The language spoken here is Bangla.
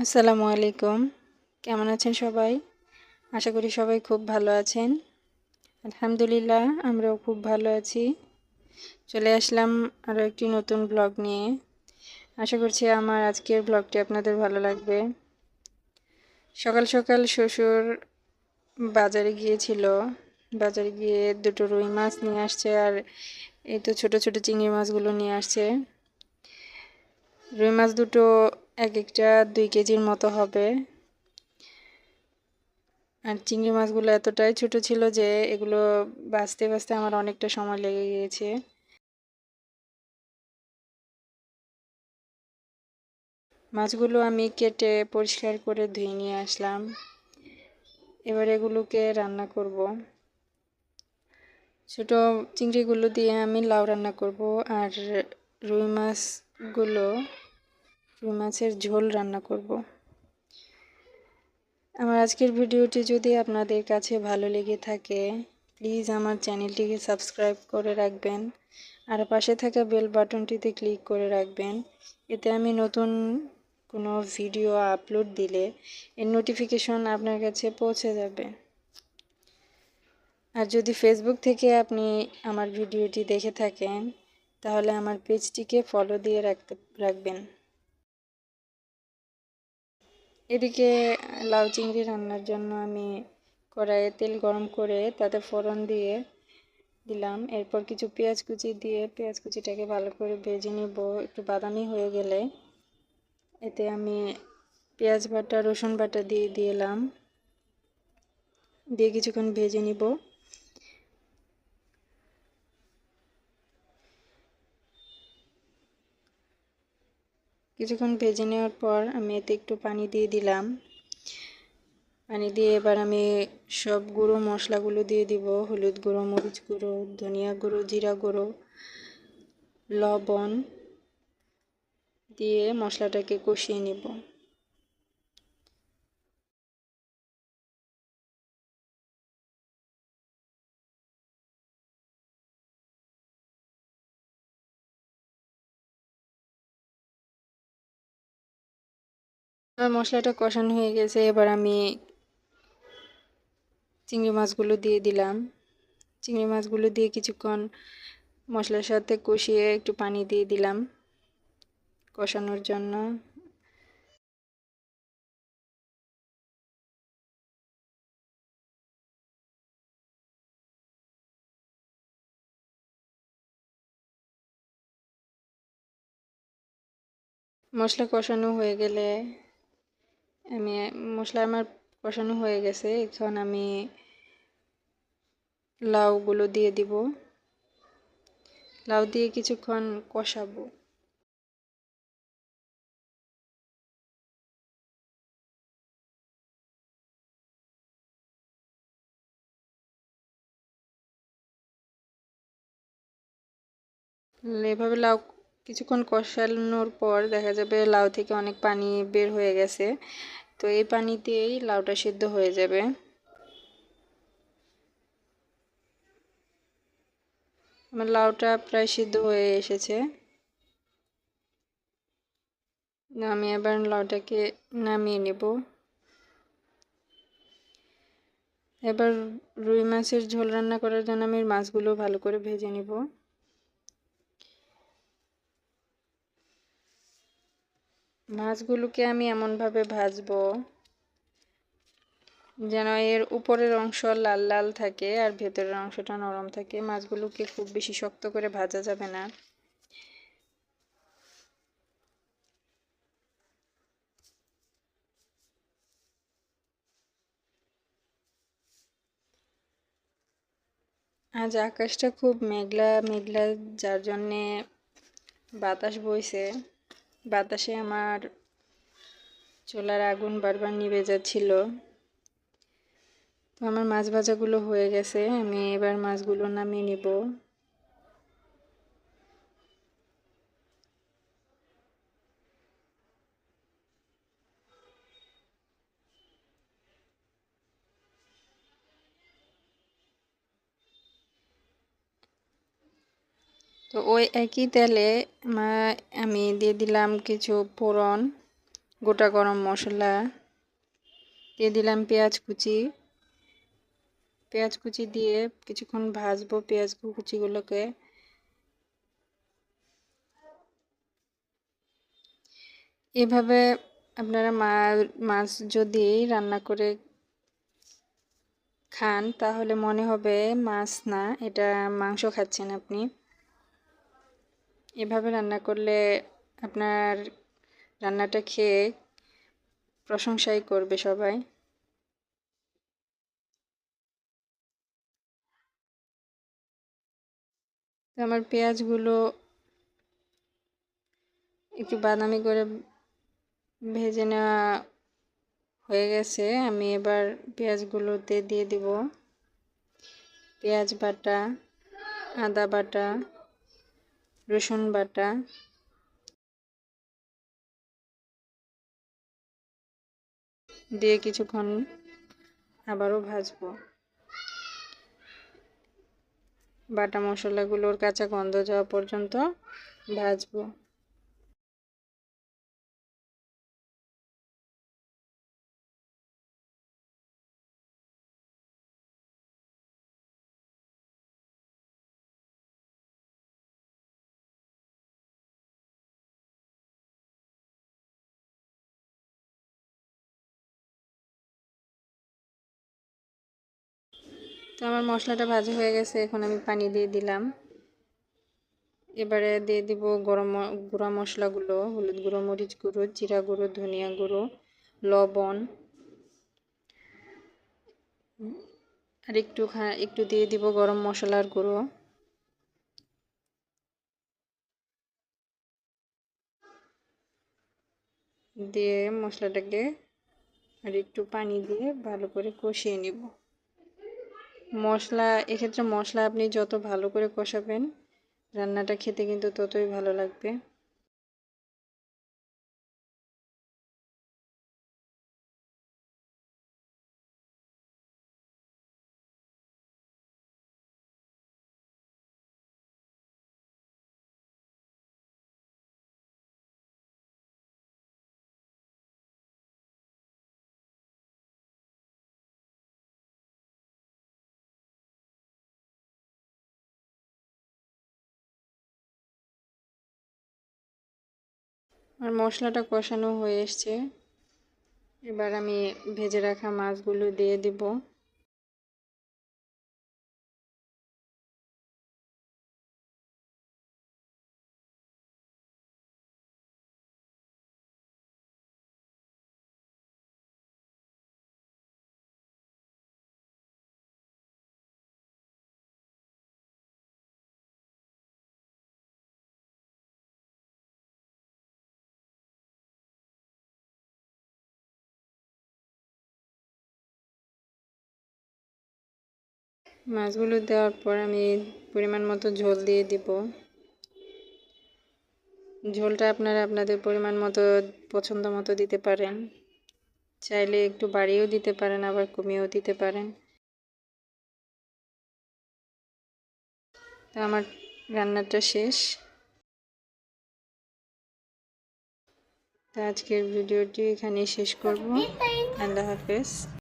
আসসালামু আলাইকুম। কেমন আছেন সবাই? আশা করি সবাই খুব ভালো আছেন। আলহামদুলিল্লাহ, আমরাও খুব ভালো আছি। চলে আসলাম আরও একটি নতুন ব্লগ নিয়ে। আশা করছি আমার আজকের ব্লগটি আপনাদের ভালো লাগবে। সকাল সকাল শ্বশুর বাজারে গিয়েছিল। বাজারে গিয়ে দুটো রুই মাছ নিয়ে আসছে আর এই তো ছোটো ছোটো চিংড়ি মাছগুলো নিয়ে আসছে। রুই মাছ দুটো এক একটা দুই কেজির মতো হবে। আর চিংড়ি মাছগুলো এতটাই ছোট ছিল যে এগুলো বাঁচতে বাঁচতে আমার অনেকটা সময় লেগে গিয়েছে। মাছগুলো আমি কেটে পরিষ্কার করে ধুয়ে নিয়ে আসলাম। এবার এগুলোকে রান্না করব। ছোট চিংড়িগুলো দিয়ে আমি লাউ রান্না করব আর রুই মাছগুলো রুই মাছের ঝোল রান্না করব। আমার আজকের ভিডিওটি যদি আপনাদের কাছে ভালো লেগে থাকে প্লিজ আমার চ্যানেলটিকে সাবস্ক্রাইব করে রাখবেন। আর পাশে থাকা বেল বাটনটিতে ক্লিক করে রাখবেন। এতে আমি নতুন কোনো ভিডিও আপলোড দিলে এর নোটিফিকেশন আপনার কাছে পৌঁছে যাবে। আর যদি ফেসবুক থেকে আপনি আমার ভিডিওটি দেখে থাকেন, তাহলে আমার পেজটিকে ফলো দিয়ে রাখতে, রাখবেন। এদিকে লাউ চিংড়ি রান্নার জন্য আমি কড়াইয়ে তেল গরম করে তাতে ফোড়ন দিয়ে দিলাম। এরপর কিছু পেঁয়াজ কুচি দিয়ে পেঁয়াজ কুচিটাকে ভালো করে ভেজে নিব। একটু বাদামি হয়ে গেলে এতে আমি পেঁয়াজ বাটা, রসুন বাটা দিয়ে দিলাম। দিয়ে কিছুক্ষণ ভেজে নিব। কিছুক্ষণ ভেজে নেওয়ার পর আমি এতে একটু পানি দিয়ে দিলাম। পানি দিয়ে এবার আমি সব গুঁড়ো মশলাগুলো দিয়ে দিব। হলুদ গুঁড়ো, মরিচ গুঁড়ো, ধনিয়া গুঁড়ো, জিরা গুঁড়ো, লবণ দিয়ে মশলাটাকে কষিয়ে নেব। আমার মশলাটা কষানো হয়ে গেছে, এবার আমি চিংড়ি মাছগুলো দিয়ে দিলাম। চিংড়ি মাছগুলো দিয়ে কিছুক্ষণ মশলার সাথে কষিয়ে একটু পানি দিয়ে দিলাম কষানোর জন্য। মশলা কষানো হয়ে গেলে আমি মশলা আমার কষানো হয়ে গেছে, এখন আমি লাউগুলো দিয়ে দিব। লাউ দিয়ে কিছুক্ষণ কষাবো। এভাবে লাউ কিছুক্ষণ কষানোর পর দেখা যাবে লাউ থেকে অনেক পানি বের হয়ে গেছে। তো এই পানিতেই লাউটা সিদ্ধ হয়ে যাবে। আমার লাউটা প্রায় সিদ্ধ হয়ে এসেছে। আমি এবার লাউটাকে নামিয়ে নেব। এবার রুই মাছের ঝোল রান্না করার জন্য আমি মাছগুলো ভালো করে ভেজে নেব। মাছগুলোকে আমি এমনভাবে ভাজবো যেন এর উপরের অংশ লাল লাল থাকে আর ভেতরের অংশটা নরম থাকে। মাছগুলোকে খুব বেশি শক্ত করে ভাজা যাবে না। আজ আকাশটা খুব মেঘলা মেঘলা, যার জন্যে বাতাস বইছে। বাতাসে আমার চোলার আগুন বারবার নিভে যাচ্ছিল। তো আমার মাছ ভাজাগুলো হয়ে গেছে, আমি এবার মাছগুলো নামিয়ে নিব। তো ওই একই তেলে আমি দিয়ে দিলাম কিছু ফোড়ন, গোটা গরম মশলা, দিয়ে দিলাম পেঁয়াজ কুচি। পেঁয়াজ কুচি দিয়ে কিছুক্ষণ ভাজবো পেঁয়াজ কুচিগুলোকে। এভাবে আপনারা মাছ যদি রান্না করে খান, তাহলে মনে হবে মাছ না, এটা মাংস খাচ্ছেন আপনি। এভাবে রান্না করলে আপনার রান্নাটা খেয়ে প্রশংসাই করবে সবাই। তো আমার পেঁয়াজগুলো একটু বাদামি করে ভেজে নেওয়া হয়ে গেছে। আমি এবার পেঁয়াজগুলোতে দিয়ে দিব। পেঁয়াজ বাটা, আদা বাটা রসুন বাটা। দিয়ে কিছুক্ষণ আবারও ভাজবো। বাটা মশলাগুলোর কাঁচা গন্ধ যাওয়া পর্যন্ত ভাজবো। তো আমার মশলাটা ভাজা হয়ে গেছে, এখন আমি পানি দিয়ে দিলাম। এবারে দিয়ে দিব গরম গুঁড়া মশলাগুলো, হলুদ গুঁড়ো, মরিচ গুঁড়ো, জিরা গুঁড়ো, ধনিয়া গুঁড়ো, লবণ। আর একটু একটু দিয়ে দিব গরম মশলার গুঁড়ো। দিয়ে মশলাটাকে আর একটু পানি দিয়ে ভালো করে কষিয়ে নিব। মশলা এক্ষেত্রে মশলা আপনি যত ভালো করে কষাবেন রান্নাটা খেতে কিন্তু ততই ভালো লাগবে। আর মশলাটা কষানো হয়ে এসছে। এবার আমি ভেজে রাখা মাছগুলো দিয়ে দিব। মাছগুলো দেওয়ার পর আমি পরিমাণ মতো ঝোল দিয়ে দিব। ঝোলটা আপনারা আপনাদের পরিমাণ মতো পছন্দ মতো দিতে পারেন। চাইলে একটু বাড়িয়েও দিতে পারেন আবার কমিয়েও দিতে পারেন। তা আমার রান্নাটা শেষ। তা আজকের ভিডিওটি এখানেই শেষ করব। আল্লাহ হাফেজ।